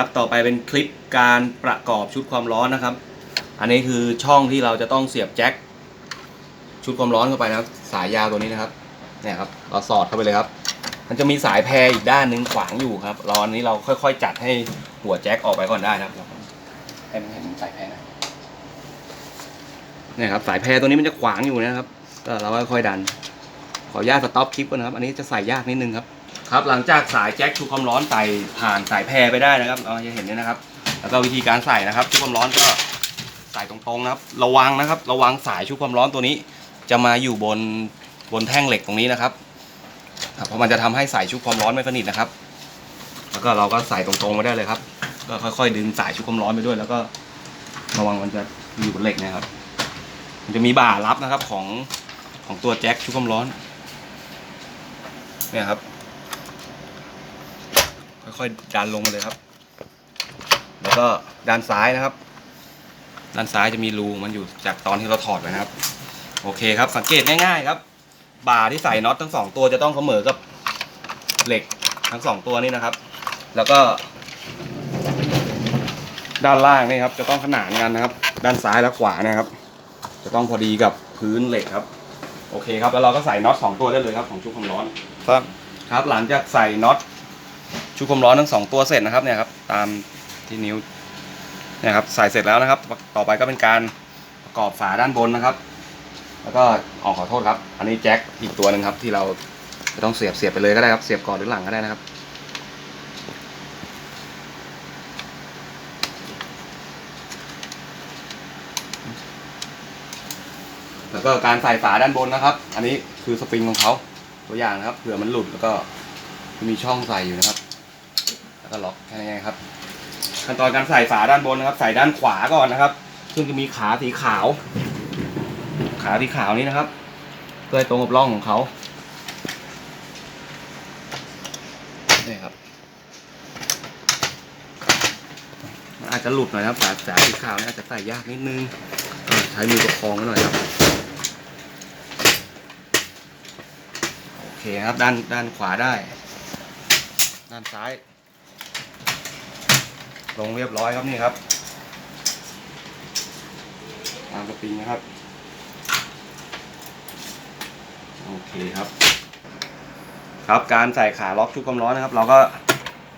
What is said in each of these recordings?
ครับต่อไปเป็นคลิปการประกอบชุดความร้อนนะครับ อันนี้คือช่องที่เราจะต้องเสียบแจ็คชุดความร้อนเข้าไปนะครับ สายยาวตัวนี้นะครับเนี่ยครับเราสอดเข้าไปเลยครับ มันจะมีสายแพรอีกด้านหนึ่งขวางอยู่ครับเราอันนี้เราค่อย ๆ จัดให้หัวแจ็คออกไปก่อนได้นะครับให้มันเห็นสายแพรนะเนี่ยครับสายแพรตัวนี้มันจะขวางอยู่นะครับก็เราค่อยๆดัน ขออนุญาตสต็อปคลิปก่อนนะครับ อันนี้จะใส่ยากนิดนึงครับ ครับหลังจากสายแจ็คชุบความร้อนใส่ผ่านสายแพรไปได้นะครับเราจะเห็นเนี่ยนะครับ แล้วก็วิธีการใส่นะครับชุบความร้อนก็ใส่ตรงๆนะครับ ระวังนะครับ ระวังสายชุบความร้อนตัวนี้ จะมาอยู่บนบนแท่งเหล็กตรงนี้นะครับเพราะมันจะทำให้สายชุบความร้อนไม่สนิทนะครับ แล้วก็เราก็ใส่ตรงๆมาได้เลยครับ ก็ค่อยๆดึงสายชุบความร้อนไปด้วย แล้วก็ระวังมันจะอยู่บนเหล็กนะครับ มันจะมีบ่ารับนะครับของของตัวแจ็คชุบความร้อน เนี่ยครับ ค่อยๆดันลงมาเลยครับ แล้วก็ด้านซ้ายนะครับ ด้านซ้ายจะมีรูมันอยู่จากตอนที่เราถอดไปนะครับ โอเคครับ สังเกตง่ายๆครับ บ่าที่ใส่น็อตทั้งสองตัวจะต้องเสมอกับเหล็กทั้งสองตัวนี้นะครับ แล้วก็ด้านล่างนี่ครับจะต้องขนานกันนะครับ ด้านซ้ายและขวานะครับ จะต้องพอดีกับพื้นเหล็กครับ โอเคครับแล้วเราก็ใส่น็อตสองตัวได้เลยครับของชุดความร้อนครับครับหลังจากใส่น็อต ชุดความร้อนทั้งสองตัวเสร็จนะครับเนี่ยครับตามที่นิ้วเนี่ยครับใส่เสร็จแล้วนะครับ ต่อไปก็เป็นการประกอบฝาด้านบนนะครับ แล้วก็ออกขอโทษครับ อันนี้แจ็คอีกตัวหนึ่งครับ ที่เราจะต้องเสียบเสียบไปเลยก็ได้ครับเสียบก่อนหรือหลังก็ได้นะครับแล้วก็การใส่ฝาด้านบนนะครับ อันนี้คือสปริงของเขาตัวอย่างนะครับ เผื่อมันหลุดแล้วก็มีช่องใส่อยู่นะครับ ก็ล็อกแค่นี้ครับ ขั้นตอนการใส่ฝาด้านบนนะครับ ใส่ด้านขวาก่อนนะครับ ซึ่งจะมีขาสีขาว ขาสีขาวนี้นะครับเพื่อตรงกับร่องของเขานี่ครับมันอาจจะหลุดหน่อยนะครับฝาฝาสีขาวนี่อาจจะใส่ยากนิดนึงใช้มือประคองหน่อยครับโอเคครับด้านด้านขวาได้ ด้านซ้าย ลงเรียบร้อยครับนี่ครับ ตามสปริงนะครับ โอเคครับ ครับการใส่ขาล็อกชุบความร้อนนะครับ เราก็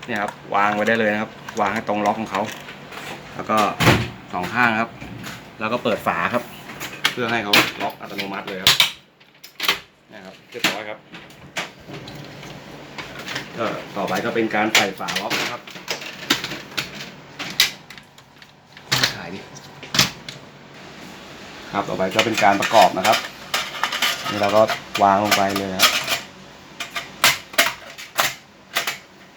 เนี่ยครับวางไว้ได้เลยนะครับ วางให้ตรงล็อกของเขา แล้วก็สองข้างครับ แล้วก็เปิดฝาครับ เพื่อให้เขาล็อกอัตโนมัติเลยครับนะครับเรียบร้อยครับก็ต่อไปก็เป็นการใส่ฝาล็อกนะครับถ่ายดิ ครับต่อไปก็เป็นการประกอบนะครับ นี่เราก็วางลงไปเลยครับ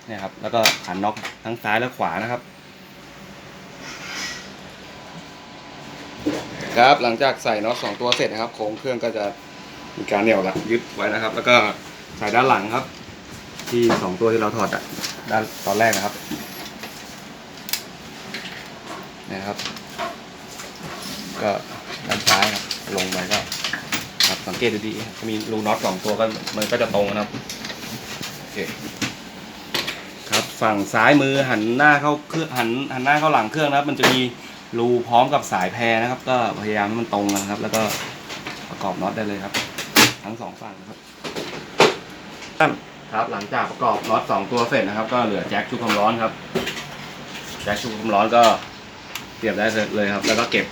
เนี่ยครับ แล้วก็ขันน็อกทั้งซ้ายและขวานะครับ ครับหลังจากใส่น็อตสองตัวเสร็จนะครับโครงเครื่องก็จะมีการเหนี่ยวรัดยึดไว้นะครับ แล้วก็ใส่ด้านหลังครับ ที่สองตัวที่เราถอดอะด้านตอนแรกนะครับนยครับ ก็ ด้านซ้ายครับลงไปก็ครับสังเกตดูดีๆครับมีรูน็อตสองตัวก็มันก็จะตรงนะครับโอเคครับฝั่งซ้ายมือหันหน้าเข้าเครื่องหันหันหน้าเข้าหลังเครื่องนะครับ มันจะมีรูพร้อมกับสายแพรนะครับ ก็พยายามให้มันตรงกันครับ แล้วก็ประกอบน็อตได้เลยครับ ทั้งสองฝั่งนะครับครับหลังจากประกอบน็อตสองตัวเสร็จนะครับ ก็เหลือแจ็คชุบความร้อนครับแจ็คชุบความร้อนก็เตรียมได้เลยครับ แล้วก็เก็บ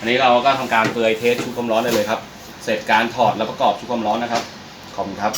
อันนี้เราก็ทำการเปลือยเทสชุบความร้อนได้เลยครับ เสร็จการถอดแล้วประกอบชุบความร้อนนะครับ ขอบคุณครับ